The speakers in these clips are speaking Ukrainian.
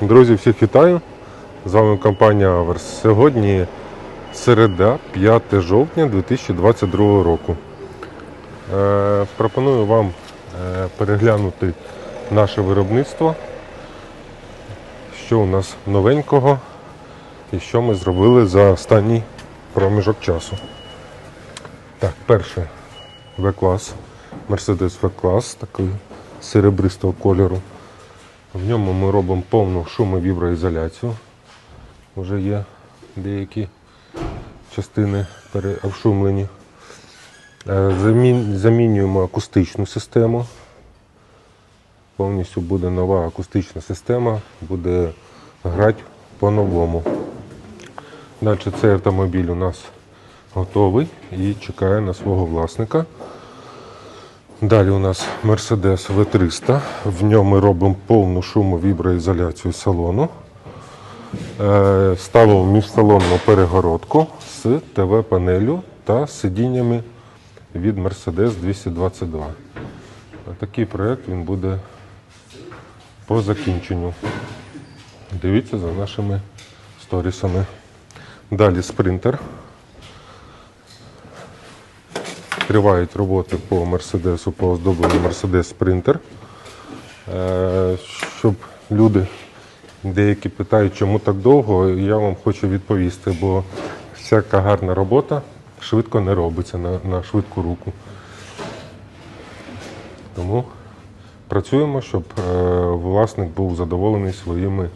Друзі, всіх вітаю! З вами компанія Аверс. Сьогодні середа, 5 жовтня 2022 року. Е, пропоную вам е, переглянути наше виробництво, що у нас новенького і що ми зробили за останній проміжок часу. Так, перше В-клас, Mercedes В-клас, такий серебристого кольору. В ньому ми робимо повну шумовіброізоляцію. Вже є деякі частини переобшумлені. Е, Замінюємо акустичну систему. Повністю буде нова акустична система, буде грати по-новому. Далі цей автомобіль у нас готовий і чекає на свого власника. Далі у нас Mercedes V300. В ньому ми робимо повну шумовіброізоляцію салону. Е, Ставимо міжсалонну перегородку з ТВ-панелю та сидіннями від Mercedes 222. Такий проєкт він буде по закінченню. Дивіться за нашими сторісами. Далі спринтер. Тривають роботи по Мерседесу, по оздобленню Mercedes Sprinter. Е, Щоб люди деякі питають, чому так довго, я вам хочу відповісти, бо всяка гарна робота швидко не робиться на, на швидку руку. Тому працюємо, щоб е, власник був задоволений своїми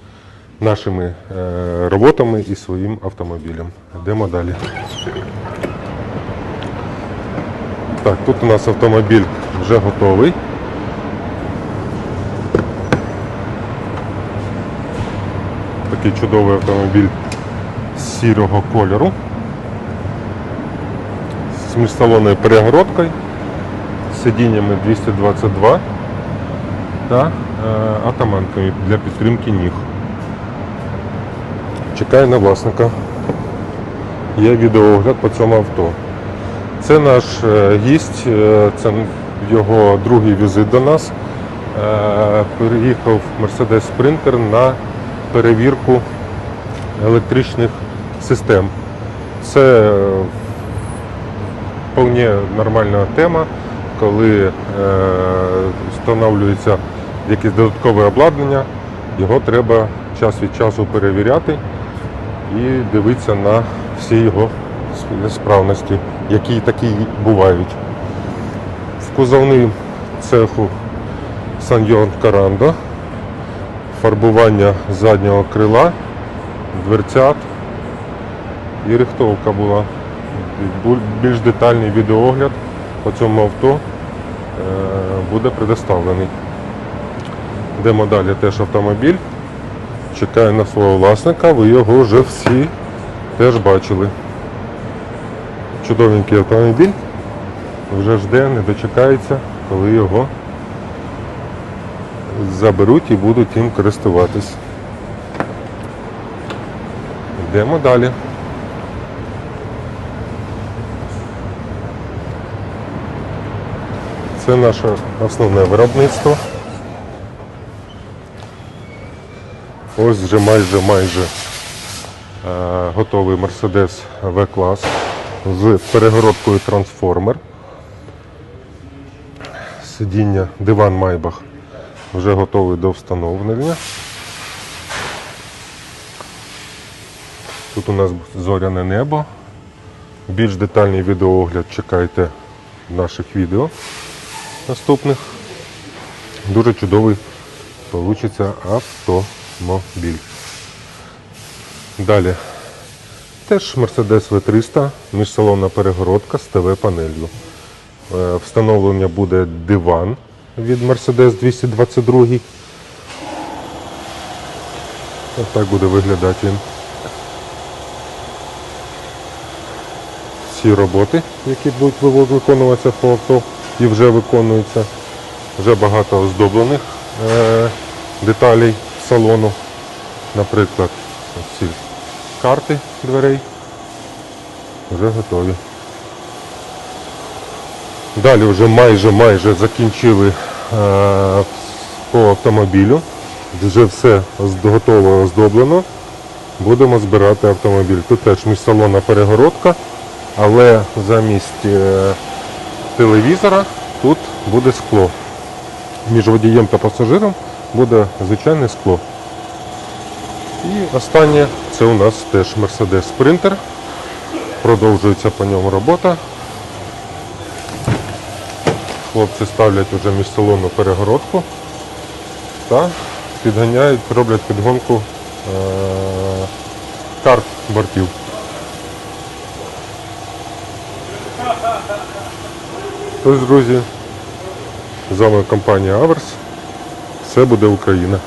нашими е, роботами і своїм автомобілем. Йдемо далі. Так, тут у нас автомобіль вже готовий. Такий чудовий автомобіль сірого кольору. З міжсалонною перегородкою, сидіннями 222 та е, атаманками для підтримки ніг. Чекаю на власника. Є відеоогляд по цьому авто. Це наш е, гість, е, це його другий візит до нас. Е, Переїхав Mercedes Sprinter на перевірку електричних систем. Це вполне нормальна тема, коли встановлюється якесь додаткове обладнання, його треба час від часу перевіряти і дивитися на всі його справності, які такі бувають. В кузовний цеху Саньон Карандо, фарбування заднього крила, дверцят і рихтовка була. Більш детальний відеоогляд по цьому авто е, буде предоставлений. Йдемо далі теж автомобіль. Чекаю на свого власника, ви його вже всі теж бачили. Чудовенький автомобіль. Вже жде, не дочекається, коли його заберуть і будуть їм користуватись. Йдемо далі. Це наше основне виробництво. Ось вже майже майже готовий Mercedes V-клас з перегородкою трансформер. Сидіння диван Майбах вже готовий до встановлення. Тут у нас зоряне небо. Більш детальний відеоогляд чекайте в наших відео наступних. Дуже чудовий получиться автомобіль. Далі. Теж Mercedes V300, міжсалонна перегородка з ТВ-панелью. Е, Встановлення буде диван від Mercedes 222. Ось так буде виглядати він. Всі роботи, які будуть виконуватися по авто і вже виконуються. Вже багато оздоблених е, деталей салону. Наприклад, карти дверей вже готові. Далі вже майже майже закінчили е, по автомобілю. вже все готово оздоблено. Будемо збирати автомобіль. Тут теж міжсалонна перегородка, але замість е, телевізора тут буде скло. Між водієм та пасажиром буде звичайне скло. І останнє це у нас теж Mercedes Sprinter. Продовжується по ньому робота. Хлопці ставлять вже міжсалонну перегородку та підганяють, роблять підгонку е- карт бортів. Тож, друзі, з вами компанія Аверс. Все буде Україна.